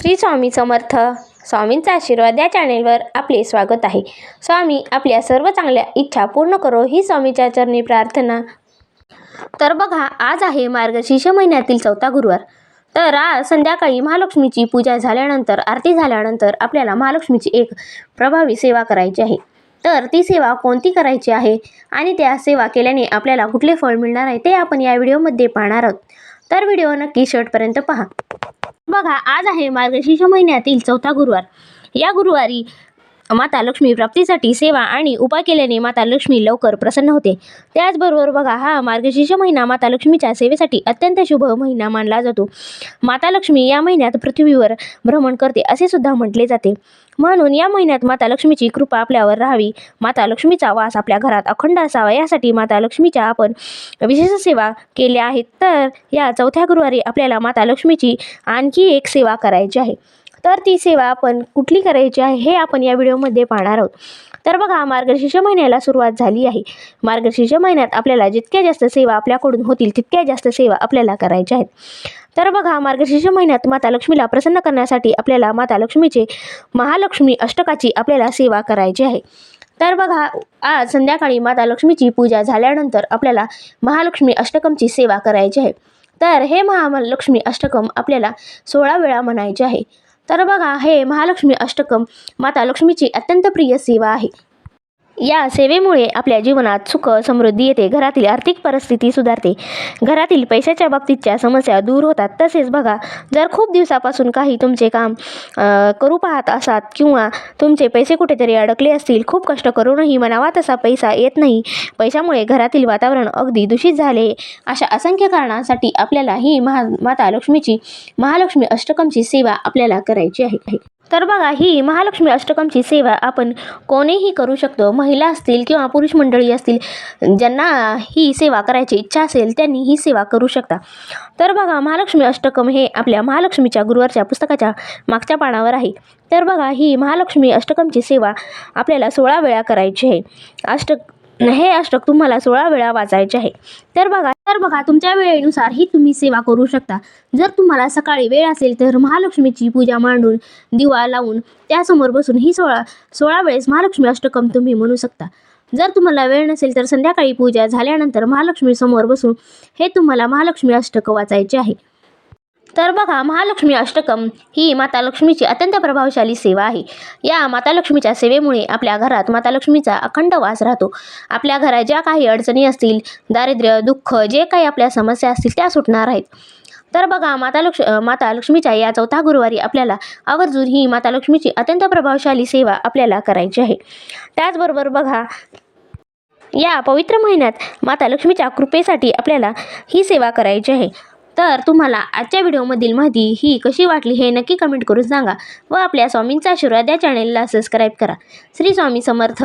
श्री स्वामी समर्थ. स्वामींचा आशीर्वाद या चॅनेलवर आपले स्वागत आहे. स्वामी आपल्या सर्व चांगल्या इच्छा पूर्ण करो ही स्वामीच्या चरणी प्रार्थना. तर बघा आज आहे मार्गशीर्ष महिन्यातील चौथा गुरुवार. तर आज संध्याकाळी महालक्ष्मीची पूजा झाल्यानंतर आरती झाल्यानंतर आपल्याला महालक्ष्मीची एक प्रभावी सेवा करायची आहे. तर ती सेवा कोणती करायची आहे आणि त्या सेवा केल्याने आपल्याला कुठले फळ मिळणार आहे ते आपण या व्हिडिओमध्ये पाहणार आहोत. तर व्हिडिओ नक्की शेवटपर्यंत पहा. बघा आज आहे मार्गशीर्ष महिन्यातील चौथा गुरुवार. या गुरुवारी माता लक्ष्मी प्राप्तीसाठी सेवा आणि उपाय केल्याने माता लक्ष्मी लवकर प्रसन्न होते. त्याचबरोबर बघा हा मार्गशीर्ष महिना माता लक्ष्मीच्या सेवेसाठी अत्यंत शुभ महिना मानला जातो. माता लक्ष्मी या महिन्यात पृथ्वीवर भ्रमण करते असे सुद्धा म्हटले जाते. म्हणून या महिन्यात माता लक्ष्मीची कृपा आपल्यावर राहावी. माता लक्ष्मीचा वास आपल्या घरात अखंड असावा. यासाठी माता लक्ष्मीच्या आपण विशेष सेवा केल्या आहेत. तर या चौथ्या गुरुवारी आपल्याला माता लक्ष्मीची आणखी एक सेवा करायची आहे. तर ती सेवा आपण कुठली करायची आहे हे आपण या व्हिडिओमध्ये पाहणार आहोत. तर बघा मार्गशीर्ष महिन्याला सुरुवात झाली आहे. मार्गशीर्ष महिन्यात आपल्याला जितक्या जास्त सेवा आपल्याकडून होतील तितक्या जास्त सेवा आपल्याला करायच्या आहेत. तर बघा मार्गशीर्ष महिन्यात माता लक्ष्मीला प्रसन्न करण्यासाठी आपल्याला माता लक्ष्मीचे महालक्ष्मी अष्टकाची आपल्याला सेवा करायची आहे. तर बघा आज संध्याकाळी माता लक्ष्मीची पूजा झाल्यानंतर आपल्याला महालक्ष्मी अष्टकमची सेवा करायची आहे. तर हे महालक्ष्मी अष्टकम आपल्याला सोळा वेळा म्हणायचे आहे. तर बघा हे महालक्ष्मी अष्टकम माता लक्ष्मीची अत्यंत प्रिय सेवा आहे. या सेवेमुळे आपल्या जीवनात सुख समृद्धी येते. घरातील आर्थिक परिस्थिती सुधारते. घरातील पैशाच्या बाबतीतच्या समस्या दूर होतात. तसेच बघा जर खूप दिवसापासून काही तुमचे काम करू पाहत असात किंवा तुमचे पैसे कुठेतरी अडकले असतील खूप कष्ट करूनही मनावा तसा पैसा येत नाही. पैशामुळे घरातील वातावरण अगदी दूषित झाले. अशा असंख्य कारणांसाठी आपल्याला ही महा माता लक्ष्मीची महालक्ष्मी अष्टकमची सेवा आपल्याला करायची आहे. तर बघा ही महालक्ष्मी अष्टकमची सेवा आपण कोणीही करू शकतो. महिला असतील किंवा पुरुष मंडळी असतील ज्यांना ही सेवा करायची इच्छा असेल त्यांनी ही सेवा करू शकता. तर बघा महालक्ष्मी अष्टकम हे आपल्या महालक्ष्मीच्या गुरुवारच्या पुस्तकाच्या मागच्या पानावर आहे. तर बघा ही महालक्ष्मी अष्टकमची सेवा आपल्याला सोळा वेळा करायची आहे. अष्टक हे अष्टक तुम्हाला सोळा वेळा वाचायचे आहे. तर बघा तर बघा तुमच्या वेळेनुसार ही तुम्ही सेवा करू शकता. जर तुम्हाला सकाळी वेळ असेल तर महालक्ष्मीची पूजा मांडून दिवा लावून त्यासमोर बसून ही सोळा सोळा वेळेस महालक्ष्मी अष्टकम तुम्ही म्हणू शकता. जर तुम्हाला वेळ नसेल तर संध्याकाळी पूजा झाल्यानंतर महालक्ष्मी समोर बसून हे तुम्हाला महालक्ष्मी अष्टक वाचायचे आहे. तर बघा महालक्ष्मी अष्टकम ही माता लक्ष्मीची अत्यंत प्रभावशाली सेवा आहे. या माता लक्ष्मीच्या सेवेमुळे आपल्या घरात माता लक्ष्मीचा अखंड वास राहतो. आपल्या घरात ज्या काही अडचणी असतील दारिद्र्य दुःख जे काही आपल्या समस्या असतील त्या सुटणार आहेत. तर बघा माता लक्ष माता लक्ष्मीच्या या चौथा गुरुवारी आपल्याला आवर्जून ही माता लक्ष्मीची अत्यंत प्रभावशाली सेवा आपल्याला करायची आहे. त्याचबरोबर बघा या पवित्र महिन्यात माता लक्ष्मीच्या कृपेसाठी आपल्याला ही सेवा करायची आहे. तर तुम्हाला आजच्या व्हिडिओमधील माहिती ही कशी वाटली हे नक्की कमेंट करून सांगा व आपल्या स्वामींचा आशीर्वाद या चॅनेलला सबस्क्राईब करा. श्री स्वामी समर्थ.